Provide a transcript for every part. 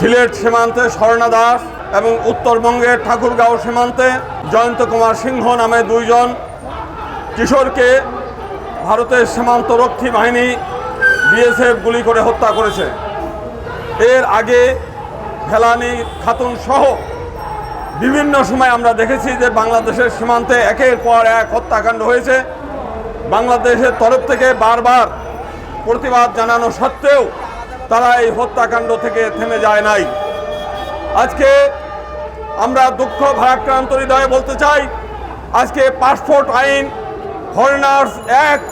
সিলেট সীমান্তে স্বর্ণা দাস এবং উত্তরবঙ্গের ঠাকুরগাঁও সীমান্তে জয়ন্ত কুমার সিংহ নামে দুইজন কিশোরকে ভারতের সীমান্তরক্ষী বাহিনী বিএসএফ গুলি করে হত্যা করেছে। এর আগে ফেলানি খাতুন সহ বিভিন্ন সময় আমরা দেখেছি যে বাংলাদেশের সীমান্তে একের পর এক হত্যাকাণ্ড হয়েছে। বাংলাদেশের তরফ থেকে বারবার প্রতিবাদ জানানো সত্ত্বেও তারা এই হত্যাকাণ্ড থেকে থেমে যায় নাই। আজকে আমরা দুঃখ ভারাক্রান্ত হৃদয়ে বলতে চাই, আজকে পাসপোর্ট আইন ফরেনার্স অ্যাক্ট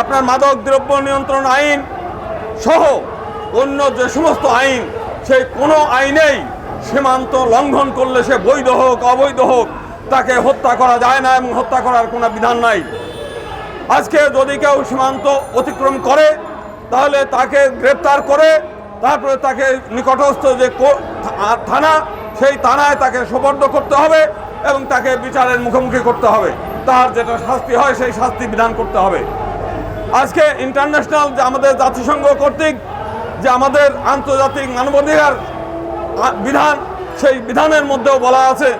আপনার মাদক দ্রব্য নিয়ন্ত্রণ আইন সহ অন্য যে সমস্ত আইন, সেই কোনো আইনেই সীমান্ত লঙ্ঘন করলে সে বৈধ হোক, অবৈধ হোক, তাকে হত্যা করা যায় না এবং হত্যা করার কোনো বিধান নাই। আজকে যদি কেউ সীমান্ত অতিক্রম করে তাহলে তাকে গ্রেপ্তার করে তারপরে তাকে নিকটস্থ যে থানা, সেই থানায় তাকে সোপর্দ করতে হবে এবং তাকে বিচারের মুখোমুখি করতে হবে। তার যেটা শাস্তি হয়, সেই শাস্তি বিধান করতে হবে। আজকে ইন্টারন্যাশনাল যে আমাদের জাতিসংঘ কর্তৃক যে আমাদের আন্তর্জাতিক মানবাধিকার বিধান, সেই বিধানের মধ্যেও বলা আছে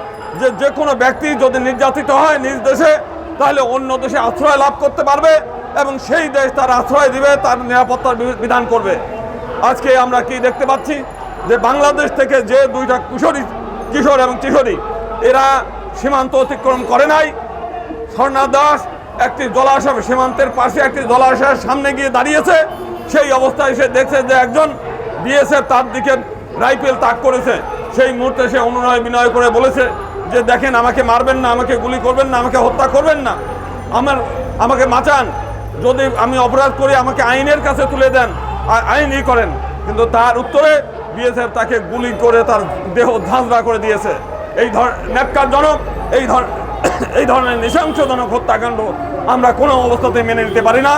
যে যে কোনো ব্যক্তি যদি নির্যাতিত হয় নিজ দেশে তাহলে অন্য দেশে আশ্রয় লাভ করতে পারবে এবং সেই দেশ তার আশ্রয় দিবে, তার নিরাপত্তার বিধান করবে। আজকে আমরা কি দেখতে পাচ্ছি? যে বাংলাদেশ থেকে যে দুইটা কিশোরী, কিশোর এবং কিশোরী, এরা সীমান্ত অতিক্রম করে নাই। স্বর্ণা দাস একটি জলাশয়, সীমান্তের পাশে একটি জলাশয়ের সামনে গিয়ে দাঁড়িয়েছে। সেই অবস্থায় সে দেখছে যে একজন বিএসএফ তার দিকে রাইফেল তাক করেছে। সেই মুহূর্তে সে অনুনয় বিনয় করে বলেছে যে দেখেন আমাকে মারবেন না, আমাকে গুলি করবেন না, আমাকে হত্যা করবেন না। আমার, আমাকে বাঁচান। যদি আমি অপরাধ করি, আমাকে আইনের কাছে তুলে দেন। আইনই করেন। কিন্তু তার উত্তরে বিএসএফ তাকে গুলি করে তার দেহ ঝাঁঝরা করে দিয়েছে। এই ধর ন্যাক্কারজনক এই ধর, এই ধরনের নৃশংসজনক হত্যাকাণ্ড আমরা কোনো অবস্থাতে মেনে নিতে পারি না।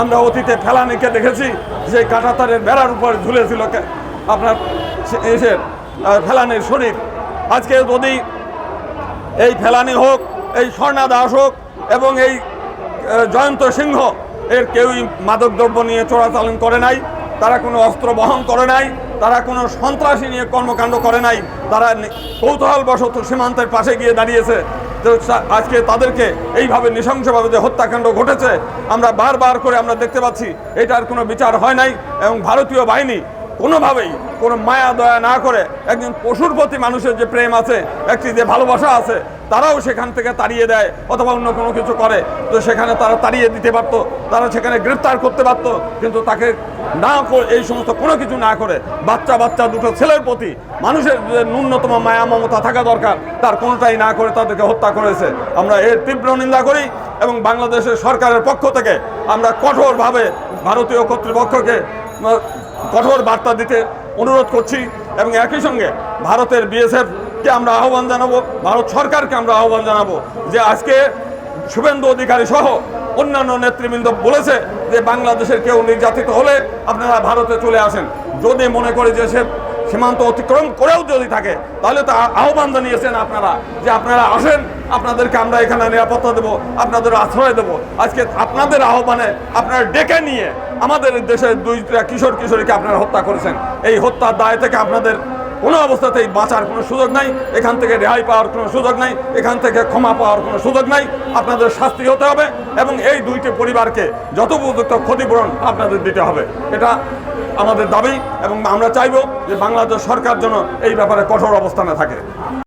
আমরা অতীতে ফেলানিকে দেখেছি, যে কাঁটাতারের বেড়ার উপর ঝুলেছিল আপনার এসে ফেলানির শরীর। আজকে যদি এই ফেলানি হোক, এই স্বর্ণা দাস হোক এবং এই জয়ন্ত সিংহ, এর কেউই মাদকদ্রব্য নিয়ে চোরাচালান করে নাই, তারা কোনো অস্ত্র বহন করে নাই, তারা কোনো সন্ত্রাসী নিয়ে কর্মকাণ্ড করে নাই, তারা কৌতূহলবশত সীমান্তের পাশে গিয়ে দাঁড়িয়েছে। আজকে তাদেরকে এইভাবে নৃশংসভাবে যে হত্যাকাণ্ড ঘটেছে, আমরা বারবার করে আমরা দেখতে পাচ্ছি, এটার কোনো বিচার হয় নাই এবং ভারতীয় বাহিনী কোনোভাবেই কোনো মায়া দয়া না করে একজন পশুর প্রতি মানুষের যে প্রেম আছে, একটি যে ভালোবাসা আছে, তারাও সেখান থেকে তাড়িয়ে দেয় অথবা অন্য কোনো কিছু করে। তো সেখানে তারা তাড়িয়ে দিতে পারতো, তারা সেখানে গ্রেপ্তার করতে পারতো, কিন্তু তাকে না এই সমস্ত কোনো কিছু না করে বাচ্চা বাচ্চা দুটো ছেলের প্রতি মানুষের যে ন্যূনতম মায়া মমতা থাকা দরকার, তার কোনোটাই না করে তাদেরকে হত্যা করেছে। আমরা এর তীব্র নিন্দা করি এবং বাংলাদেশের সরকারের পক্ষ থেকে আমরা কঠোরভাবে ভারতীয় কর্তৃপক্ষকে কঠোর বার্তা দিতে অনুরোধ করছি এবং একই সঙ্গে ভারতের বিএসএফকে আমরা আহ্বান জানাব, ভারত সরকারকে আমরা আহ্বান জানাব যে আজকে শুভেন্দু অধিকারী সহ অন্যান্য নেতৃবৃন্দ বলেছে যে বাংলাদেশের কেউ নির্যাতিত হলে আপনারা ভারতে চলে আসেন। যদি মনে করে যে সে সীমান্ত অতিক্রম করেও যদি থাকে, তাহলে তো আহ্বান জানিয়েছেন আপনারা যে আপনারা আসেন, আপনাদেরকে আমরা এখানে নিরাপত্তা দেবো, আপনাদের আশ্রয় দেব। আজকে আপনাদের আহ্বানে আপনারা ডেকে নিয়ে আমাদের দেশের দুইটা কিশোর কিশোরীকে আপনারা হত্যা করেছেন। এই হত্যার দায় থেকে আপনাদের কোনো অবস্থাতেই বাঁচার কোনো সুযোগ নাই, এখান থেকে রেহাই পাওয়ার কোনো সুযোগ নাই, এখান থেকে ক্ষমা পাওয়ার কোনো সুযোগ নাই, আপনাদের শাস্তি হতে হবে এবং এই দুইটি পরিবারকে যত উপযুক্ত ক্ষতিপূরণ আপনাদের দিতে হবে। এটা আমাদের দাবি এবং আমরা চাইব যে বাংলাদেশ সরকার যেন এই ব্যাপারে কঠোর অবস্থানে থাকে।